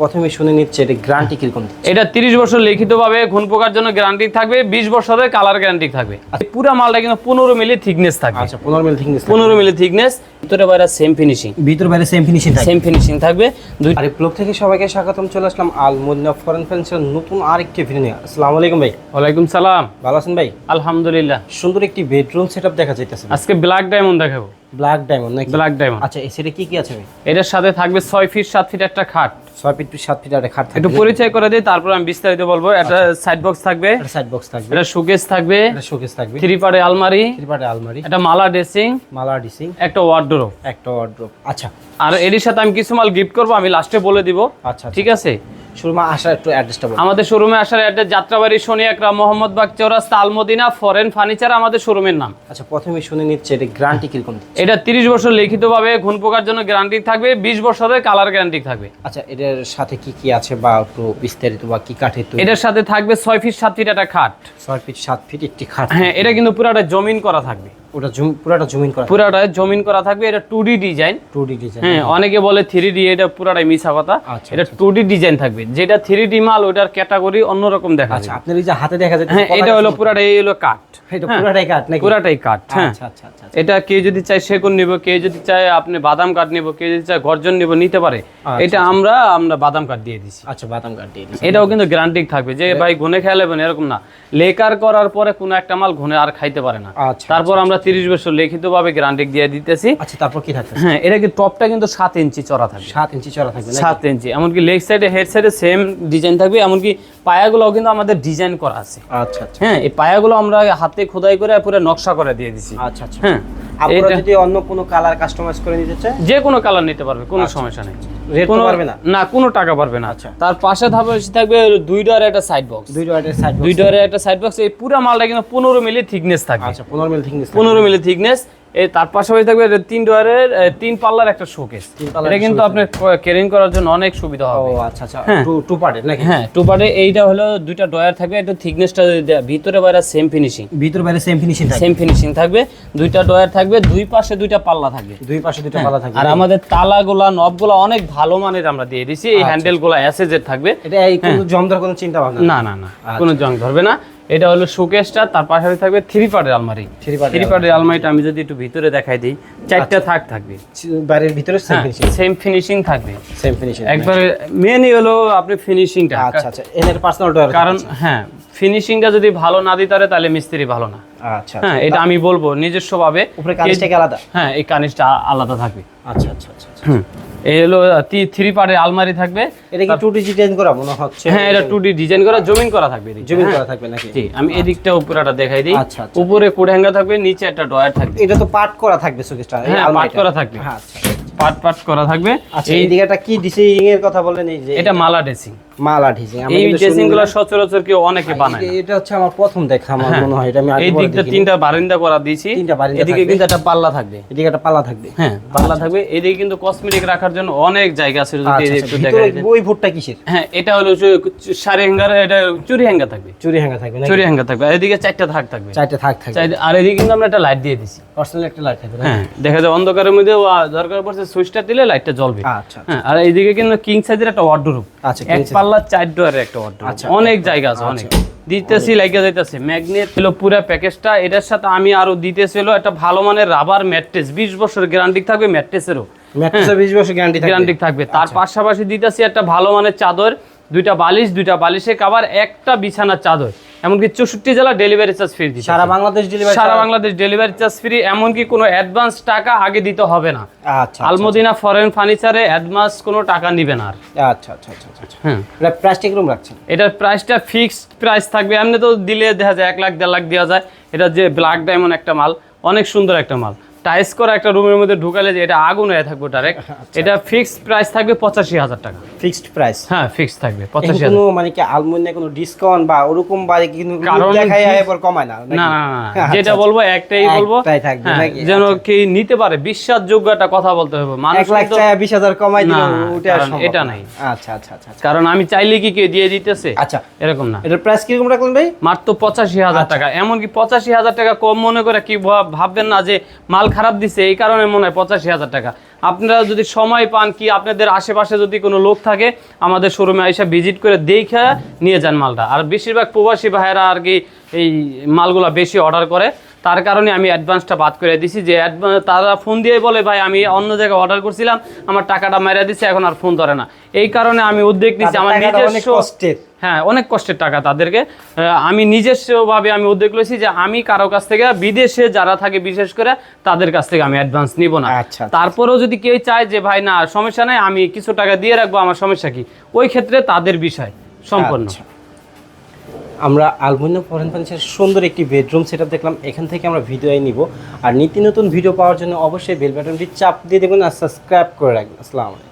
প্রথমে শুনে নিচ্ছে এটা গ্যারান্টি কীরকম এটা তিরিশ বছর লিখিতভাবে ঘুন পোকার জন্য গ্যারান্টি থাকবে বিশ বছরের কালার গ্যারান্টি থাকবে। পুরো মালটা কিন্তু পনেরো মিলি থিকনেস থাকবে। আচ্ছা পনেরো মিল থিকনেস পনেরো মিলি থিকনেস ভিতরে বাইরে সেম ফিনিশিং ভিতর বাইরে সেম ফিনিশিং থাকে সেম ফিনিশিং থাকবে। দুই আর ব্লগ থেকে সবাইকে স্বাগতম চলে আসলাম আল মদিনা ফরেন ফ্যান্সের নতুন আরেকটি ভিডিও নিয়ে। আসসালামু আলাইকুম ভাই। ওয়ালাইকুম সালাম। ভালো আছেন ভাই? আলহামদুলিল্লাহ। সুন্দর একটি বেডরুম সেটআপ দেখা যাইতেছে। আজকে ব্ল্যাক ডায়মন্ড দেখাবো। ব্ল্যাক ডায়মন্ড নাকি? ব্ল্যাক ডায়মন্ড আচ্ছা এই সেটে কি কি আছে ভাই? এটার সাথে থাকবে ছয় ফিট সাত ফিট একটা খাট। ছয় ফিট সাত ফিট আর খাট একটু পরিচয় করে দিই তারপর আমি বিস্তারিত বলব। একটা সাইড বক্স থাকবে। একটা সাইড বক্স থাকবে। এটা শোকেস থাকবে। একটা শোকেস থাকবে। থ্রি পারে আলমারি। থ্রিপাটে আলমারি। একটা মালা ড্রেসিং মালা ড্রেসিং একটা ওয়ার্ডরোব একটা ওয়ার্ড্রোব আচ্ছা। আর এর সাথে আমি কিছু মাল গিফট করব আমি লাস্টে বলে দিব। আচ্ছা। ঠিক আছে? শুরু মা আসার একটু অ্যাড্রেসটা বলুন। আমাদের শোরুমে আসার address Jatrabari Shani Akhra Mohammad Bagh Chowrasta Almadina foreign furniture আমাদের শোরুমের নাম। আচ্ছা প্রথমে শুনে নিচ্ছে এটা গ্যারান্টি কীরকম এটা তিরিশ বছর লিখিতভাবে ঘুন পোকার জন্য গ্যারান্টি থাকবে বিশ বছরের কালার গ্যারান্টি থাকবে। আচ্ছা এটার সাথে কি কি আছে বা একটু বিস্তারিত বা কি তৈরি? এটার সাথে থাকবে ছয় ফিট সাত ফিট একটা খাট। ছয় ফিট সাত ফিট একটি খাট হ্যাঁ এটা কিন্তু পুরাটা জমিন করা থাকবে। ওটা জুম পুরাটা জমিন করা পুরাটা জমিন করা থাকবে এটা two D design two D design হ্যাঁ অনেকে বলে থ্রি ডি এটা পুরাটাই মিছা কথা। আচ্ছা, এটা টু ডি ডিজাইন থাকবে। যেটা থ্রি ডি মাল ওটার ক্যাটাগরি অন্যরকম দেখা আচ্ছা আপনার এই যে হাতে দেখা যায় হ্যাঁ এটা হলো হলো কাঠ এটা পুরাটাই কাঠ নাকি? পুরাটাই কাঠ হ্যাঁ। আচ্ছা আচ্ছা আচ্ছা এটা কে যদি চায় সেগুন নিব কে যদি চায় আপনি বাদাম কাঠ নিব কে যদি চায় গর্জন নিব নিতে পারে। এটা আমরা আমরা বাদাম কাঠ দিয়ে দিছি। আচ্ছা বাদাম কাঠ দিয়ে দিয়েছে। এটাও কিন্তু গ্যারান্টি থাকবে যে ভাই ঘুনে খেয়ালেবেন এরকম না। লেকার করার পরে কোনো একটা মাল ঘুনে আর খাইতে পারে না। আচ্ছা তারপর আমরা তিরিশ বছর লিখিতভাবে গ্যারান্টি দিয়ে দিতেছি। আচ্ছা তারপর কি থাকবে হ্যাঁ এটা কি টপটা কিন্তু সাত ইঞ্চি চড়া থাকবে। সাত ইঞ্চি চড়া থাকবে সাত ইঞ্চি এমনকি লেগ সাইডে হেড সাইডে সেম ডিজাইন থাকবে এমনকি পায়াগুলোও কিন্তু আমাদের ডিজাইন করা আছে। আচ্ছা আচ্ছা। হ্যাঁ এই পায়াগুলো আমরা হাতে খোদাই করে পুরো নকশা করে দিয়ে দিছি। আচ্ছা আচ্ছা। হ্যাঁ আপনারা যদি অন্য কোনো কালার কাস্টমাইজ করে নিতে চায়? যে কোনো কালার নিতে পারবে কোনো সমস্যা নেই। রেট তো কোনো- পারবে না। কোনো টাকা পারবে না আচ্ছা। তার পাশে থাকবে থাকবে দুই একটা সাইড বক্স দুই ডোয়ারের সাইড দুই একটা সাইড বক্স এই পুরো মালটা কিন্তু পনেরো মিলি থিকনেস থাকবে। আচ্ছা পনেরো মিল থিকনেস পনেরো মিলি থিকনেস এই তার পাশাপাশি থাকবে তিন ডোয়ারের তিন পাল্লার একটা শোকেস এটা কিন্তু আপনার ক্যারিং করার জন্য অনেক সুবিধা ও হবে আচ্ছা আচ্ছা হ্যাঁ। টু টু পার্টের নাকি? হ্যাঁ টু পার্টে এইটা হলো দুইটা ডয়ার থাকবে এটা থিকনেসটা ভিতরে বাইরে সেম ফিনিশিং ভিতর বাইরে সেম ফিনিশিং থাকবে। সেম ফিনিশিং থাকবে দুইটা ডয়ার থাকবে দুই পাশে দুইটা পাল্লা থাকবে। দুই পাশে দুটো পালা থাকবে। আর আমাদের তালাগুলা নবগুলা অনেক ভালো মানের আমরা দিয়ে দিছি আচ্ছা, এই হ্যান্ডেলগুলো অ্যাসেজের থাকবে। এটা কোনো জম দেওয়ার কোনো চিন্তা ভাবনা না না না কোনো জং ধরবে না। এটা হলো শোকেসটা তার পাশাপাশি থাকবে থ্রি পার্টের আলমারি। থ্রি পার্টের আলমারিটা আমি যদি একটু ভিতরে দেখাই দিই চারটা থাক থাকবে। বাইরের ভিতরে সেম হ্যাঁ ফিনিশিং সেম থাকবে। সেম ফিনিশিং একবারে মেনই হলো আপনি ফিনিশিংটা আচ্ছা আচ্ছা এনের পার্সোনাল ডোর কারণ হ্যাঁ ফিনিশিংটা যদি ভালো না দিতে পারে তাহলে মিস্ত্রি ভালো না। আচ্ছা হ্যাঁ এটা আমি বলব নিজস্ব ভাবে উপরে কাজটা কি আলাদা? হ্যাঁ এই কানিসটা আলাদা থাকবে। আচ্ছা আচ্ছা আচ্ছা আচ্ছা। এই হলো থ্রি পার্টের আলমারি থাকবে। এটা কি ডিজাইন করা মনে হচ্ছে? হ্যাঁ এটা ডিজাইন করা জমিন করা থাকবে জমিন হ্যাঁ। করা থাকবে নাকি? জি আমি এদিকটা উপরেটা দেখাই দিই। আচ্ছা, আচ্ছা। উপরে কোড হ্যাঙ্গার থাকবে নিচে একটা ডয়ার থাকবে। এটা তো পার্ট করা থাকবে সুকেশটা হ্যাঁ পাট করা থাকবে। হ্যাঁ আচ্ছা। পাট পাট করা থাকবে। আচ্ছা এই দিকেটা কি ডিজাইন এর কথা বলেন এই যে এটা মালা ড্রেসিং মালা ডিজাইন এই সচরাচর কেউ অনেকে বানায় এটা হচ্ছে আমার প্রথম দেখা আমার হ্যাঁ। মনে হয় এটা আমি আগে এই দিকটা তিনটা বারান্দা করা দিয়েছি। তিনটা বারান্দা এদিকে কিন্তু একটা পাল্লা থাকবে। এদিকে একটা পালা থাকবে। হ্যাঁ পাল্লা থাকবে। এদিকে কিন্তু কসমেটিক রাখার জন্য অনেক জায়গা আছে যদি আচ্ছা একটু আচ্ছা ভিতরে ওই ভুটটা কিসের? হ্যাঁ এটা হলো শাড়ি হ্যাঙ্গার এটা চুরি হ্যাঙ্গার থাকবে। চুরি হ্যাঙ্গা থাকবে চুরি হ্যাঙ্গার থাকবে। এদিকে চারটা থাক থাকবে। চারটে থাক থাকবে। আর এদিকে কিন্তু আমরা একটা লাইট দিয়ে দিছি পার্সোনাল একটা লাইট থাকবে হ্যাঁ দেখা যায় অন্ধকারের মধ্যে দরকার পড়ছে সুইচটা দিলে লাইটটা জ্বলবে। আচ্ছা হ্যাঁ আর এইদিকে কিন্তু কিং সাইজের একটা ওয়ার্ডরোব আচ্ছা এক পাল্লা চার ডোয়ারের একটা অর্ডার আচ্ছা। অনেক জায়গা আছে অনেক। দিতেছি লাগিয়ে যাইতেছে ম্যাগনেট ছিল পুরো প্যাকেজটা এটার সাথে আমি আরও দিতেছিল একটা ভালো মানের রাবার ম্যাট্রেস বিশ বছর গ্যারান্টি থাকবে ম্যাট্রেসেরও ম্যাট্রেসের 20 বছর গ্যারান্টি থাকবে। গ্যারান্টি থাকবে। তার পাশাপাশি দিতেছি একটা ভালো মানের চাদর। দুইটা বালিশ দুইটা বালিশে কাবার একটা বিছানার চাদর। এমনকি চৌষট্টি জেলা ডেলিভারি চার্জ ফ্রি দিচ্ছে সারা বাংলাদেশ ডেলিভারি সারা বাংলাদেশ ডেলিভারি চার্জ ফ্রি এমনকি কোনো অ্যাডভান্স টাকা আগে দিতে হবে না। আচ্ছা আলমদিনা ফরেন ফার্নিচারে অ্যাডভান্স কোনো টাকা নিবে না আর। আচ্ছা আচ্ছা আচ্ছা আচ্ছা হ্যাঁ। এটা প্লাস্টিক রুম রাখছেন? এটার প্রাইসটা ফিক্সড প্রাইস থাকবে। এমনি তো দিলে দেখা যায় এক লাখ দেড় লাখ দেওয়া যায়। এটা যে ব্ল্যাক ডায়মন্ড একটা মাল অনেক সুন্দর একটা মাল। টাইস করা একটা রুমের মধ্যে ঢুকালে যে এটা আগুন হয়ে থাকবে ডাইরেক্ট এটা ফিক্সড প্রাইস থাকবে পঁচাশি হাজার টাকা। ফিক্সড প্রাইস হ্যাঁ ফিক্সড থাকবে পঁচাশি হাজার। কোনো মানে কি আলমুনিয়া কোনো ডিসকাউন্ট বা ওরকম কিন্তু দেখাই কি- কমায় না না না আচ্ছা, যেটা আচ্ছা। বলব একটাই বলব। থাকবে হ্যাঁ, নাকি? যেন কি নিতে পারে বিশ্বাসযোগ্য একটা কথা বলতে হবে। মানুষ লাখ কমাই দিল ওটা সম্ভব এটা নাই। আচ্ছা আচ্ছা আচ্ছা আচ্ছা। কারণ আমি চাইলে কি কেউ দিয়ে দিতেছে? আচ্ছা। এরকম না। এটার প্রাইস কীরকম রাখলেন ভাই? মাত্র পঁচাশি হাজার আচ্ছা। টাকা। এমনকি পঁচাশি হাজার টাকা কম মনে করে কি ভাব- ভাববেন না যে মাল খারাপ দিছে এই কারণে মনে হয় পঁচাশি হাজার টাকা। আপনারা যদি সময় পান কি আপনাদের আশেপাশে যদি কোনো লোক থাকে আমাদের শোরুমে এসে ভিজিট করে দেখে নিয়ে যান মালটা। আর বেশিরভাগ প্রবাসী ভাইয়েরা আর কি এই মালগুলা বেশি অর্ডার করে। তার কারণে আমি অ্যাডভান্সটা বাদ করে দিছি যে তারা ফোন দিয়ে বলে ভাই আমি অন্য জায়গায় অর্ডার করছিলাম আমার টাকাটা মেরে দিচ্ছে এখন আর ফোন ধরে না। এই কারণে আমি উদ্যোগ নিচ্ছি আমার নিজস্ব হ্যাঁ অনেক কষ্টের টাকা তাদেরকে। আমি নিজস্বভাবে আমি উদ্যোগ লইছি যে আমি কারও কাছ থেকে বিদেশে যারা থাকে বিশেষ করে তাদের কাছ থেকে আমি অ্যাডভান্স নিব না। আচ্ছা, আচ্ছা। তারপরেও যদি কেউ চায় যে ভাই না সমস্যা নাই আমি কিছু টাকা দিয়ে রাখব আমার সমস্যা কি? ওই ক্ষেত্রে তাদের বিষয় সম্পূর্ণ আচ্ছা। আমরা আলমুনিয়াম ফরেন ফার্নিচার সুন্দর একটি বেডরুম সেটা দেখলাম। এখান থেকে আমরা ভিডিও নিব। আর নিত্য নতুন ভিডিও পাওয়ার জন্য অবশ্যই বেল বাটনটি চাপ দিয়ে দেবেন আর সাবস্ক্রাইব করে রাখবেন। আসসালামু আলাইকুম।